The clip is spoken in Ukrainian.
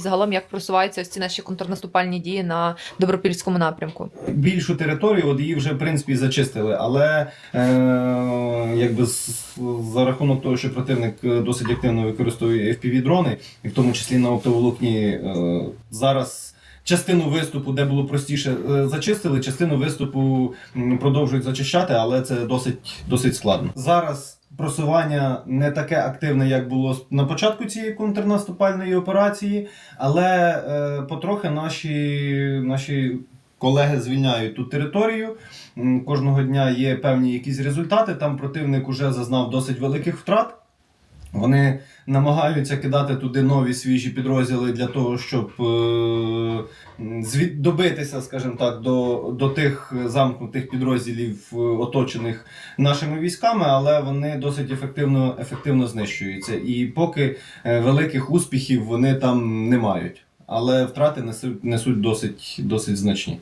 Загалом, як просуваються ось ці наші контрнаступальні дії на добропільському напрямку? більшу територію, от її вже в принципі зачистили, але е, якби за рахунок того, що противник е, досить активно використовує FPV-дрони, і в тому числі на оптоволокні е, зараз. Частину виступу, де було простіше, е, зачистили, частину виступу продовжують зачищати, але це досить, досить складно. Зараз просування не таке активне, як було на початку цієї контрнаступальної операції, але е, потрохи наші, наші колеги звільняють ту територію. Кожного дня є певні якісь результати. Там противник уже зазнав досить великих втрат. Вони намагаються кидати туди нові свіжі підрозділи для того, щоб е, добитися, скажімо так, до, до тих замкнутих підрозділів, е, оточених нашими військами, але вони досить ефективно, ефективно знищуються. І поки е, великих успіхів вони там не мають. Але втрати несуть, несуть досить, досить значні.